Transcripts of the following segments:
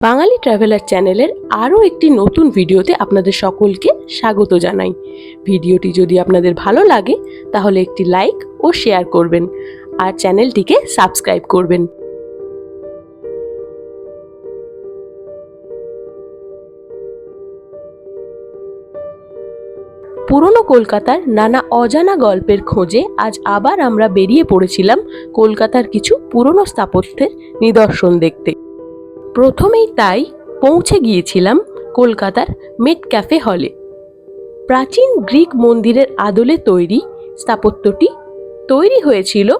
বাঙালি traveller চ্যানেলের আরও একটি নতুন ভিডিওতে আপনাদের সকলকে স্বাগত জানাই। ভিডিওটি যদি আপনাদের ভালো লাগে, তাহলে একটি লাইক ও শেয়ার করবেন আর চ্যানেলটিকে সাবস্ক্রাইব করবেন। পুরনো কলকাতার নানা অজানা গল্পের খোঁজে আজ আবার আমরা বেরিয়ে পড়েছিলাম কলকাতার কিছু পুরনো স্থাপত্যের নিদর্শন দেখতে। প্রথমেই তাই পৌঁছে গিয়েছিলাম কলকাতার মেট ক্যাফে হলে। প্রাচীন গ্রিক মন্দিরের আদলে তৈরি স্থাপত্যটি তৈরি হয়েছিল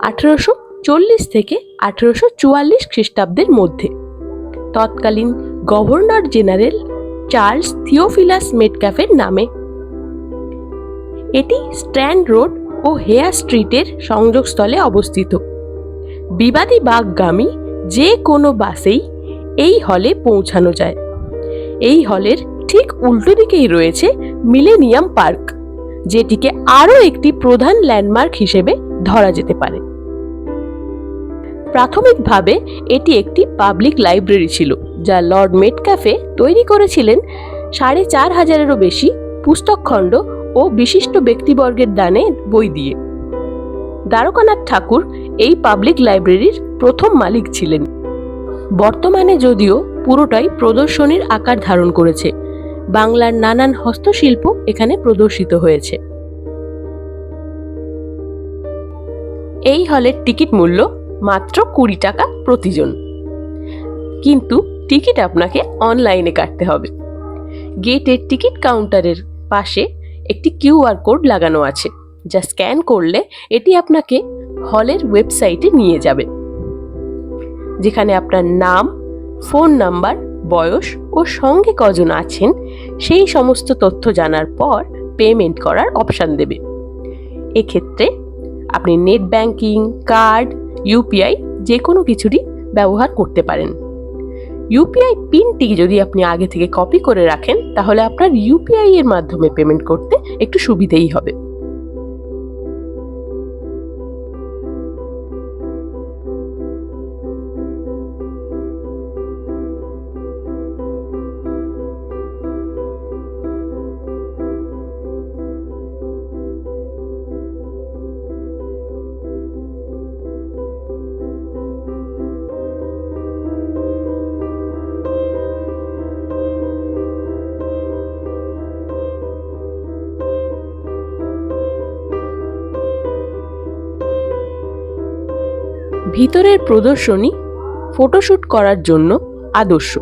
আঠেরোশো চল্লিশ থেকে আঠেরোশো চুয়াল্লিশ খ্রিস্টাব্দের মধ্যে। তৎকালীন গভর্নর জেনারেল চার্লস থিওফিলাস মেটক্যাফের নামে। এটি স্ট্র্যান্ড রোড ও হেয়ার স্ট্রিটের সংযোগস্থলে অবস্থিত। বিবাদী বাগগামী যে কোনো বাসেই এই হলে পৌঁছানো যায়। এই হলের ঠিক উল্টো দিকেই রয়েছে মিলেনিয়াম পার্ক, যেটিকে আরও একটি প্রধান ল্যান্ডমার্ক হিসেবে ধরা যেতে পারে। প্রাথমিকভাবে এটি একটি পাবলিক লাইব্রেরি ছিল, যা লর্ড মেটক্যাফে তৈরি করেছিলেন সাড়ে চার হাজারেরও বেশি পুস্তকখণ্ড ও বিশিষ্ট ব্যক্তিবর্গের দানে বই দিয়ে। দ্বারকানাথ ঠাকুর এই পাবলিক লাইব্রেরির প্রথম মালিক ছিলেন। বর্তমানে যদিও পুরোটাই প্রদর্শনীর আকার ধারণ করেছে। বাংলার নানান হস্তশিল্প এখানে প্রদর্শিত হয়েছে। এই হলের টিকিট মূল্য মাত্র কুড়ি টাকা প্রতিজন। কিন্তু টিকিট আপনাকে অনলাইনে কাটতে হবে। গেটের টিকিট কাউন্টারের পাশে একটি কিউআর কোড লাগানো আছে। যা স্ক্যান করলে এটি আপনাকে হলের ওয়েবসাইটে নিয়ে যাবে। যেখানে আপনার নাম, ফোন নাম্বার, বয়স ও সঙ্গে কজন আছেন, সেই সমস্ত তথ্য জানার পর পেমেন্ট করার অপশান দেবে। এক্ষেত্রে আপনি নেট ব্যাংকিং, কার্ড ইউপিআই যে কোনো কিছুরই ব্যবহার করতে পারেন। ইউপিআই পিনটি যদি আপনি আগে থেকে কপি করে রাখেন, তাহলে আপনার ইউপিআই এর মাধ্যমে পেমেন্ট করতে একটু সুবিধেই হবে। ভিতরের প্রদর্শনী ফটোশ্যুট করার জন্য আদর্শ।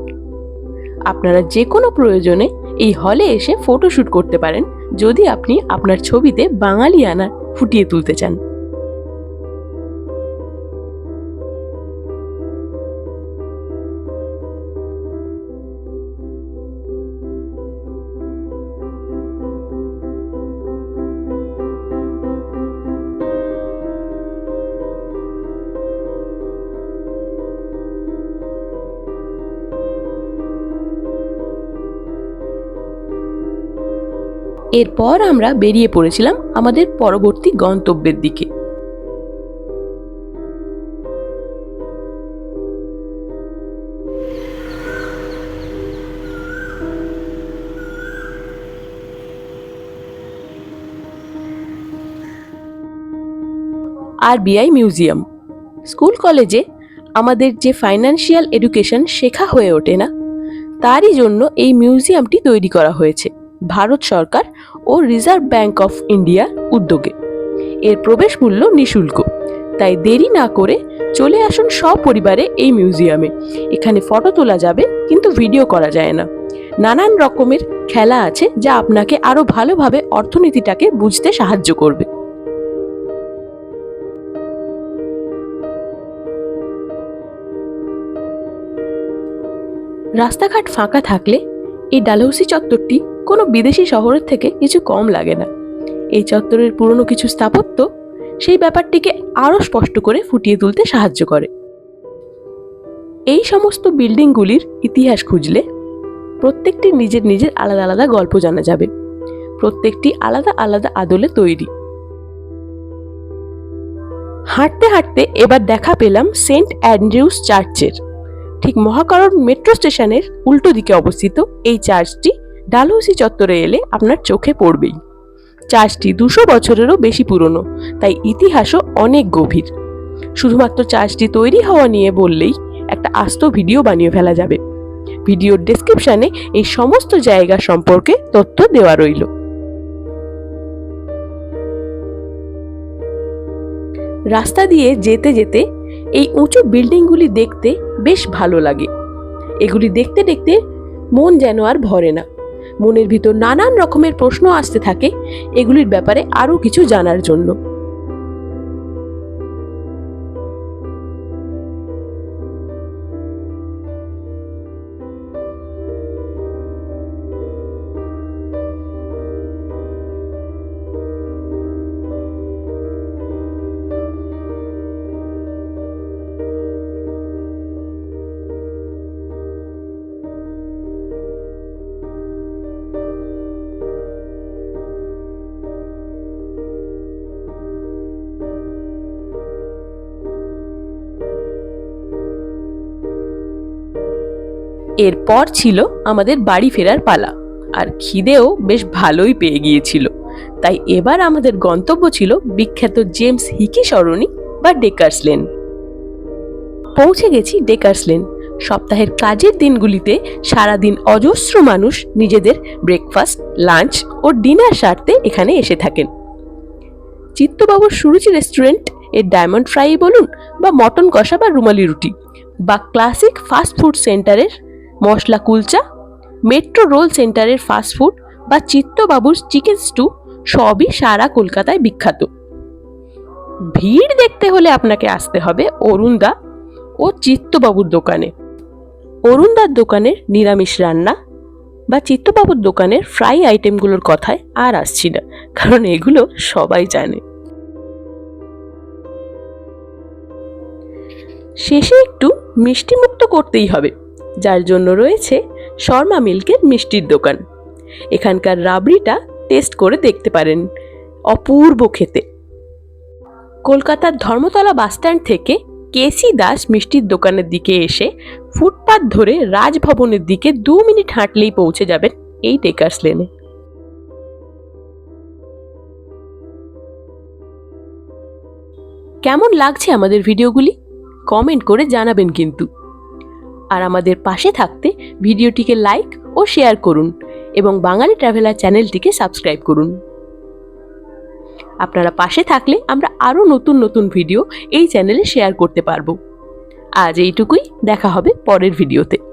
আপনারা যে কোনো প্রয়োজনে এই হলে এসে ফটোশ্যুট করতে পারেন, যদি আপনি আপনার ছবিতে বাঙালিয়ানা ফুটিয়ে তুলতে চান। এরপর আমরা বেরিয়ে পড়েছিলাম আমাদের পরবর্তী গন্তব্যের দিকে। RBI museum. স্কুল কলেজে আমাদের যে ফাইন্যান্সিয়াল এডুকেশন শেখা হয়ে ওঠে না, তারই জন্য এই মিউজিয়ামটি তৈরি করা হয়েছে। ভারত সরকার ও রিজার্ভ ব্যাংক অফ ইন্ডিয়ার উদ্যোগে। এর প্রবেশ মূল্য নিঃশুল্ক। তাই দেরি না করে চলে আসুন সপরিবারে এই মিউজিয়ামে। এখানে ফটো তোলা যাবে, কিন্তু ভিডিও করা যায় না। নানান রকমের খেলা আছে, যা আপনাকে আরও ভালোভাবে অর্থনীতিটাকে বুঝতে সাহায্য করবে। রাস্তাঘাট ফাঁকা থাকলে এই ডালহৌসি চত্বরটি কোনো বিদেশি শহরের থেকে কিছু কম লাগে না। এই চত্বরের পুরনো কিছু স্থাপত্য সেই ব্যাপারটিকে আরও স্পষ্ট করে ফুটিয়ে তুলতে সাহায্য করে। এই সমস্ত বিল্ডিংগুলির ইতিহাস খুঁজলে প্রত্যেকটি নিজের নিজের আলাদা আলাদা গল্প জানা যাবে। প্রত্যেকটি আলাদা আলাদা আদলে তৈরি। হাঁটতে হাঁটতে এবার দেখা পেলাম সেন্ট অ্যান্ড্রিউস চার্চের। ঠিক মহাকারণ মেট্রো স্টেশনের উল্টো দিকে অবস্থিত এই চার্চটি ডালহৌসি চত্বরে এলে আপনার চোখে পড়বেই। চার্চটি দুশো বছরেরও বেশি পুরনো, তাই ইতিহাসও অনেক গভীর। শুধুমাত্র চার্চটি তৈরি হওয়া নিয়ে বললেই একটা আস্ত ভিডিও বানিয়ে ফেলা যাবে। ভিডিওর ডেসক্রিপশনে এই সমস্ত জায়গা সম্পর্কে তথ্য দেওয়া রইল। রাস্তা দিয়ে যেতে যেতে এই উঁচু বিল্ডিংগুলি দেখতে বেশ ভালো লাগে। এগুলি দেখতে দেখতে মন যেন আর ভরে না। মনের ভিতর নানান রকমের প্রশ্ন আসতে থাকে এগুলির ব্যাপারে আরও কিছু জানার জন্য। এরপর ছিল আমাদের বাড়ি ফেরার পালা। আর খিদেও বেশ ভালোই পেয়ে গিয়েছিল। তাই এবার আমাদের গন্তব্য ছিল বিখ্যাত জেমস হিকি সরণি বা ডেকার্স লেন পৌঁছে গেছি ডেকার্স লেন সপ্তাহের কাজের দিনগুলিতে সারাদিন অজস্র মানুষ নিজেদের ব্রেকফাস্ট, লাঞ্চ ও ডিনার সারতে এখানে এসে থাকেন। চিত্তবাবুর সুরুচি রেস্টুরেন্টের ডায়মন্ড ফ্রাই বলুন বা মটন কষা বা রুমালি রুটি বা ক্লাসিক ফাস্ট ফুড সেন্টারের মশলা কুলচা, মেট্রো রোল সেন্টারের ফাস্টফুড বা চিত্তবাবুর চিকেন স্টু সবই সারা কলকাতায় বিখ্যাত। ভিড় দেখতে হলে আপনাকে আসতে হবে অরুণদা ও চিত্তবাবুর দোকানে। অরুণদার দোকানের নিরামিষ রান্না বা চিত্তবাবুর দোকানের ফ্রাই আইটেমগুলোর কথায় আর আসছি না, কারণ এগুলো সবাই জানে। শেষে একটু মিষ্টিমুক্ত করতেই হবে। যার জন্য রয়েছে শর্মা মিল্কের মিষ্টির দোকান। এখানকার রাবড়িটা টেস্ট করে দেখতে পারেন, অপূর্ব খেতে। কলকাতার ধর্মতলা বাসস্ট্যান্ড থেকে কেসি দাস মিষ্টির দোকানের দিকে এসে ফুটপাত ধরে রাজভবনের দিকে দু মিনিট হাঁটলেই পৌঁছে যাবেন এই টেকার্স লেনে কেমন লাগছে আমাদের ভিডিওগুলি কমেন্ট করে জানাবেন কিন্তু। আর আমাদের পাশে থাকতে ভিডিওটিকে লাইক ও শেয়ার করুন এবং বাঙালি ট্রাভেলার চ্যানেলটিকে সাবস্ক্রাইব করুন। আপনারা পাশে থাকলে আমরা আরও নতুন নতুন ভিডিও এই চ্যানেলে শেয়ার করতে পারব। আজ এইটুকুই, দেখা হবে পরের ভিডিওতে।